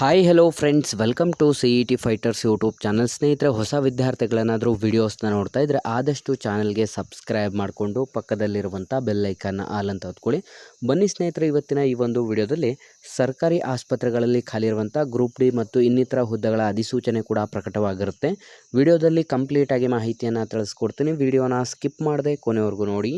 Hi hello friends welcome to C E T fighters YouTube channel ಸ್ನೇಹಿತರೆ, ಹೊಸ ವಿದ್ಯಾರ್ಥಿಗಳೇನಾದರೂ ವಿಡಿಯೋಸ್ನ ನೋಡ್ತಾ ಇದ್ದರೆ ಆದಷ್ಟು ಚಾನಲ್ಗೆ ಸಬ್ಸ್ಕ್ರೈಬ್ ಮಾಡಿಕೊಂಡು ಪಕ್ಕದಲ್ಲಿರುವಂಥ ಬೆಲ್ಲೈಕನ್ನ ಆಲ್ ಅಂತ ಹೊತ್ಕೊಳ್ಳಿ. ಬನ್ನಿ ಸ್ನೇಹಿತರೆ, ಇವತ್ತಿನ ಈ ಒಂದು ವಿಡಿಯೋದಲ್ಲಿ ಸರ್ಕಾರಿ ಆಸ್ಪತ್ರೆಗಳಲ್ಲಿ ಖಾಲಿ ಇರುವಂಥ ಗ್ರೂಪ್ ಡಿ ಮತ್ತು ಇನ್ನಿತರ ಹುದ್ದೆಗಳ ಅಧಿಸೂಚನೆ ಕೂಡ ಪ್ರಕಟವಾಗಿರುತ್ತೆ. ವಿಡಿಯೋದಲ್ಲಿ ಕಂಪ್ಲೀಟಾಗಿ ಮಾಹಿತಿಯನ್ನು ತಿಳಿಸ್ಕೊಡ್ತೀನಿ. ವಿಡಿಯೋನ ಸ್ಕಿಪ್ ಮಾಡದೆ ಕೊನೆವರೆಗೂ ನೋಡಿ.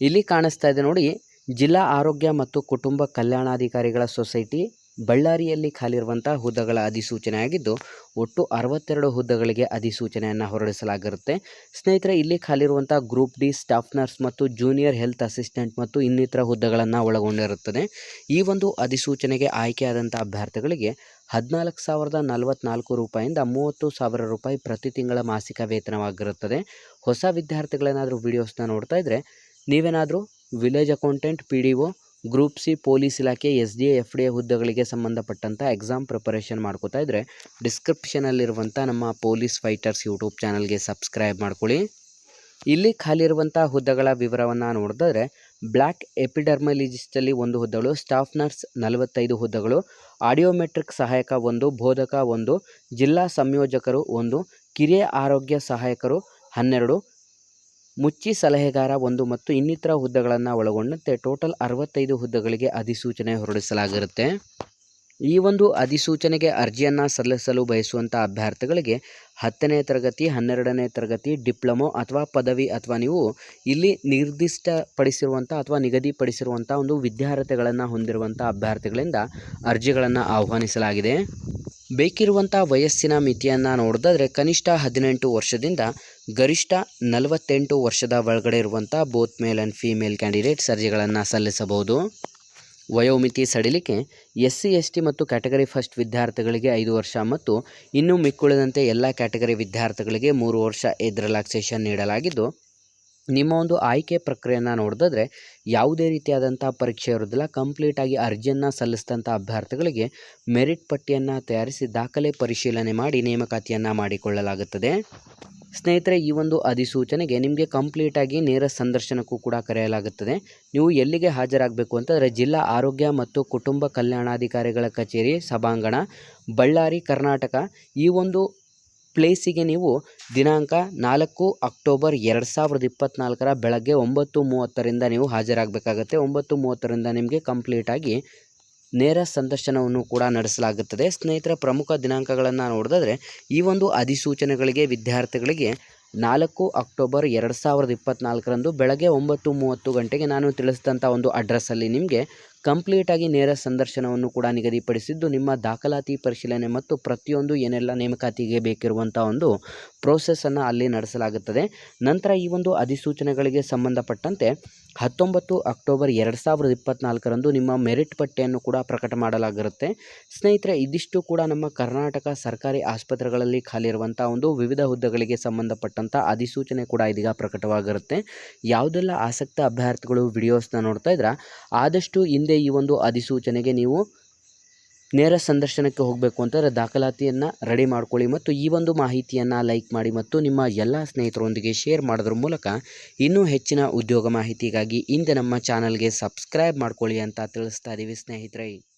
ಇಲ್ಲಿ ಕಾಣಿಸ್ತಾ ಇದೆ ನೋಡಿ, ಜಿಲ್ಲಾ ಆರೋಗ್ಯ ಮತ್ತು ಕುಟುಂಬ ಕಲ್ಯಾಣಾಧಿಕಾರಿಗಳ ಸೊಸೈಟಿ ಬಳ್ಳಾರಿಯಲ್ಲಿ ಖಾಲಿರುವಂಥ ಹುದ್ದೆಗಳ ಅಧಿಸೂಚನೆ ಆಗಿದ್ದು ಒಟ್ಟು ಅರವತ್ತೆರಡು ಹುದ್ದೆಗಳಿಗೆ ಅಧಿಸೂಚನೆಯನ್ನು ಹೊರಡಿಸಲಾಗಿರುತ್ತೆ. ಸ್ನೇಹಿತರೆ, ಇಲ್ಲಿ ಖಾಲಿರುವಂಥ ಗ್ರೂಪ್ ಡಿ ಸ್ಟಾಫ್ ನರ್ಸ್ ಮತ್ತು ಜೂನಿಯರ್ ಹೆಲ್ತ್ ಅಸಿಸ್ಟೆಂಟ್ ಮತ್ತು ಇನ್ನಿತರ ಹುದ್ದೆಗಳನ್ನು ಒಳಗೊಂಡಿರುತ್ತದೆ. ಈ ಒಂದು ಅಧಿಸೂಚನೆಗೆ ಆಯ್ಕೆಯಾದಂಥ ಅಭ್ಯರ್ಥಿಗಳಿಗೆ ಹದಿನಾಲ್ಕು ಸಾವಿರದ ನಲವತ್ನಾಲ್ಕು ರೂಪಾಯಿಂದ ಮೂವತ್ತು ಸಾವಿರ ರೂಪಾಯಿ ಪ್ರತಿ ತಿಂಗಳ ಮಾಸಿಕ ವೇತನವಾಗಿರುತ್ತದೆ. ಹೊಸ ವಿದ್ಯಾರ್ಥಿಗಳೇನಾದರೂ ವೀಡಿಯೋಸ್ನ ನೋಡ್ತಾ ಇದ್ದರೆ ನೀವೇನಾದರೂ village accountant, P D O, group C police ಇಲಾಖೆ, S D A, F D A ಹುದ್ದೆಗಳಿಗೆ ಸಂಬಂಧಪಟ್ಟಂಥ ಎಕ್ಸಾಮ್ ಪ್ರಿಪರೇಷನ್ ಮಾಡ್ಕೋತಾ ಇದ್ದರೆ ಡಿಸ್ಕ್ರಿಪ್ಷನಲ್ಲಿರುವಂಥ ನಮ್ಮ ಪೊಲೀಸ್ ಫೈಟರ್ಸ್ ಯೂಟ್ಯೂಬ್ ಚಾನಲ್ಗೆ ಸಬ್ಸ್ಕ್ರೈಬ್ ಮಾಡ್ಕೊಳ್ಳಿ. ಇಲ್ಲಿ ಖಾಲಿರುವಂಥ ಹುದ್ದೆಗಳ ವಿವರವನ್ನು ನೋಡಿದ್ರೆ ಬ್ಲ್ಯಾಕ್ ಎಪಿಡರ್ಮಲಿಜಿಸ್ಟಲ್ಲಿ ಒಂದು ಹುದ್ದೆಗಳು ಸ್ಟಾಫ್ ನರ್ಸ್ ನಲವತ್ತೈದು ಹುದ್ದೆಗಳು ಆಡಿಯೋಮೆಟ್ರಿಕ್ ಸಹಾಯಕ ಒಂದು, ಬೋಧಕ ಒಂದು, ಜಿಲ್ಲಾ ಸಂಯೋಜಕರು ಒಂದು, ಕಿರಿಯ ಆರೋಗ್ಯ ಸಹಾಯಕರು ಹನ್ನೆರಡು ಮುಚ್ಚಿ ಸಲಹೆಗಾರ ಒಂದು ಮತ್ತು ಇನ್ನಿತರ ಹುದ್ದೆಗಳನ್ನು ಒಳಗೊಂಡಂತೆ ಟೋಟಲ್ ಅರವತ್ತೈದು ಹುದ್ದೆಗಳಿಗೆ ಅಧಿಸೂಚನೆ ಹೊರಡಿಸಲಾಗಿರುತ್ತೆ. ಈ ಒಂದು ಅಧಿಸೂಚನೆಗೆ ಅರ್ಜಿಯನ್ನು ಸಲ್ಲಿಸಲು ಬಯಸುವಂಥ ಅಭ್ಯರ್ಥಿಗಳಿಗೆ ಹತ್ತನೇ ತರಗತಿ, ಹನ್ನೆರಡನೇ ತರಗತಿ, ಡಿಪ್ಲೊಮೊ ಅಥವಾ ಪದವಿ ಅಥವಾ ನೀವು ಇಲ್ಲಿ ನಿರ್ದಿಷ್ಟಪಡಿಸಿರುವಂಥ ಅಥವಾ ನಿಗದಿಪಡಿಸಿರುವಂಥ ಒಂದು ವಿದ್ಯಾರ್ಹತೆಗಳನ್ನು ಹೊಂದಿರುವಂಥ ಅಭ್ಯರ್ಥಿಗಳಿಂದ ಅರ್ಜಿಗಳನ್ನು ಆಹ್ವಾನಿಸಲಾಗಿದೆ. ಬೇಕಿರುವಂಥ ವಯಸ್ಸಿನ ಮಿತಿಯನ್ನು ನೋಡಿದ್ರೆ ಕನಿಷ್ಠ ಹದಿನೆಂಟು ವರ್ಷದಿಂದ ಗರಿಷ್ಠ ನಲವತ್ತೆಂಟು ವರ್ಷದ ಒಳಗಡೆ ಇರುವಂಥ both male and female candidates ಅರ್ಜಿಗಳನ್ನು ಸಲ್ಲಿಸಬಹುದು. ವಯೋಮಿತಿ ಸಡಿಲಿಕೆ ಎಸ್ ಸಿ ಎಸ್ ಟಿ ಮತ್ತು ಕ್ಯಾಟಗರಿ ಫಸ್ಟ್ ವಿದ್ಯಾರ್ಥಿಗಳಿಗೆ ಐದು ವರ್ಷ ಮತ್ತು ಇನ್ನು ಮಿಕ್ಕುಳಿದಂತೆ ಎಲ್ಲ ಕ್ಯಾಟಗರಿ ವಿದ್ಯಾರ್ಥಿಗಳಿಗೆ ಮೂರು ವರ್ಷ ಎದ್ ರಿಲ್ಯಾಕ್ಸೇಷನ್ ನೀಡಲಾಗಿದ್ದು ನಿಮ್ಮ ಒಂದು ಆಯ್ಕೆ ಪ್ರಕ್ರಿಯೆಯನ್ನು ನೋಡಿದ್ರೆ ಯಾವುದೇ ರೀತಿಯಾದಂಥ ಪರೀಕ್ಷೆ ಇರೋದಿಲ್ಲ. ಕಂಪ್ಲೀಟಾಗಿ ಅರ್ಜಿಯನ್ನು ಸಲ್ಲಿಸಿದಂಥ ಅಭ್ಯರ್ಥಿಗಳಿಗೆ ಮೆರಿಟ್ ಪಟ್ಟಿಯನ್ನು ತಯಾರಿಸಿ ದಾಖಲೆ ಪರಿಶೀಲನೆ ಮಾಡಿ ನೇಮಕಾತಿಯನ್ನು ಮಾಡಿಕೊಳ್ಳಲಾಗುತ್ತದೆ. ಸ್ನೇಹಿತರೆ, ಈ ಒಂದು ಅಧಿಸೂಚನೆಗೆ ನಿಮಗೆ ಕಂಪ್ಲೀಟಾಗಿ ನೇರ ಸಂದರ್ಶನಕ್ಕೂ ಕೂಡ ಕರೆಯಲಾಗುತ್ತದೆ. ನೀವು ಎಲ್ಲಿಗೆ ಹಾಜರಾಗಬೇಕು ಅಂತಂದರೆ ಜಿಲ್ಲಾ ಆರೋಗ್ಯ ಮತ್ತು ಕುಟುಂಬ ಕಲ್ಯಾಣಾಧಿಕಾರಿಗಳ ಕಚೇರಿ, ಸಭಾಂಗಣ, ಬಳ್ಳಾರಿ, ಕರ್ನಾಟಕ ಈ ಒಂದು ಪ್ಲೇಸಿಗೆ ನೀವು ದಿನಾಂಕ ನಾಲ್ಕು ಅಕ್ಟೋಬರ್ ಎರಡು ಸಾವಿರದ ಇಪ್ಪತ್ತ್ನಾಲ್ಕರ ಬೆಳಗ್ಗೆ ಒಂಬತ್ತು ಮೂವತ್ತರಿಂದ ನೀವು ಹಾಜರಾಗಬೇಕಾಗತ್ತೆ. ಒಂಬತ್ತು ಮೂವತ್ತರಿಂದ ನಿಮಗೆ ಕಂಪ್ಲೀಟಾಗಿ ನೇರ ಸಂದರ್ಶನವನ್ನು ಕೂಡ ನಡೆಸಲಾಗುತ್ತದೆ. ಸ್ನೇಹಿತರ, ಪ್ರಮುಖ ದಿನಾಂಕಗಳನ್ನು ನೋಡಿದ್ರೆ ಈ ಒಂದು ಅಧಿಸೂಚನೆಗಳಿಗೆ ವಿದ್ಯಾರ್ಥಿಗಳಿಗೆ ನಾಲ್ಕು ಅಕ್ಟೋಬರ್ ಎರಡು ಸಾವಿರದ ಇಪ್ಪತ್ತ್ನಾಲ್ಕರಂದು ಬೆಳಗ್ಗೆ ಒಂಬತ್ತು ಮೂವತ್ತು ಗಂಟೆಗೆ ನಾನು ತಿಳಿಸಿದಂಥ ಒಂದು ಅಡ್ರೆಸ್ಸಲ್ಲಿ ನಿಮಗೆ ಕಂಪ್ಲೀಟಾಗಿ ನೇರ ಸಂದರ್ಶನವನ್ನು ಕೂಡ ನಿಗದಿಪಡಿಸಿದ್ದು, ನಿಮ್ಮ ದಾಖಲಾತಿ ಪರಿಶೀಲನೆ ಮತ್ತು ಪ್ರತಿಯೊಂದು ಏನೆಲ್ಲ ನೇಮಕಾತಿಗೆ ಬೇಕಿರುವಂಥ ಒಂದು ಪ್ರೋಸೆಸ್ಸನ್ನು ಅಲ್ಲಿ ನಡೆಸಲಾಗುತ್ತದೆ. ನಂತರ ಈ ಒಂದು ಅಧಿಸೂಚನೆಗಳಿಗೆ ಸಂಬಂಧಪಟ್ಟಂತೆ ಹತ್ತೊಂಬತ್ತು ಅಕ್ಟೋಬರ್ ಎರಡು ಸಾವಿರದ ಇಪ್ಪತ್ತ್ನಾಲ್ಕರಂದು ನಿಮ್ಮ ಮೆರಿಟ್ ಪಟ್ಟಿಯನ್ನು ಕೂಡ ಪ್ರಕಟ ಮಾಡಲಾಗಿರುತ್ತೆ. ಸ್ನೇಹಿತರೆ, ಇದಿಷ್ಟು ಕೂಡ ನಮ್ಮ ಕರ್ನಾಟಕ ಸರ್ಕಾರಿ ಆಸ್ಪತ್ರೆಗಳಲ್ಲಿ ಖಾಲಿ ಇರುವಂಥ ಒಂದು ವಿವಿಧ ಹುದ್ದೆಗಳಿಗೆ ಸಂಬಂಧಪಟ್ಟಂಥ ಅಧಿಸೂಚನೆ ಕೂಡ ಇದೀಗ ಪ್ರಕಟವಾಗಿರುತ್ತೆ. ಯಾವುದೆಲ್ಲ ಆಸಕ್ತ ಅಭ್ಯರ್ಥಿಗಳು ವಿಡಿಯೋಸ್ನ ನೋಡ್ತಾ ಇದ್ರೆ, ಆದಷ್ಟು ಹಿಂದೆ ಈ ಒಂದು ಅಧಿಸೂಚನೆಗೆ ನೀವು ನೇರ ಸಂದರ್ಶನಕ್ಕೆ ಹೋಗಬೇಕು ಅಂತಂದರೆ ದಾಖಲಾತಿಯನ್ನು ರೆಡಿ ಮಾಡ್ಕೊಳ್ಳಿ ಮತ್ತು ಈ ಒಂದು ಮಾಹಿತಿಯನ್ನು ಲೈಕ್ ಮಾಡಿ ಮತ್ತು ನಿಮ್ಮ ಎಲ್ಲ ಸ್ನೇಹಿತರೊಂದಿಗೆ ಶೇರ್ ಮಾಡೋದ್ರ ಮೂಲಕ ಇನ್ನೂ ಹೆಚ್ಚಿನ ಉದ್ಯೋಗ ಮಾಹಿತಿಗಾಗಿ ಇಂದು ನಮ್ಮ ಚಾನಲ್ಗೆ ಸಬ್ಸ್ಕ್ರೈಬ್ ಮಾಡ್ಕೊಳ್ಳಿ ಅಂತ ತಿಳಿಸ್ತಾ ಇದ್ದೀವಿ ಸ್ನೇಹಿತರೆ.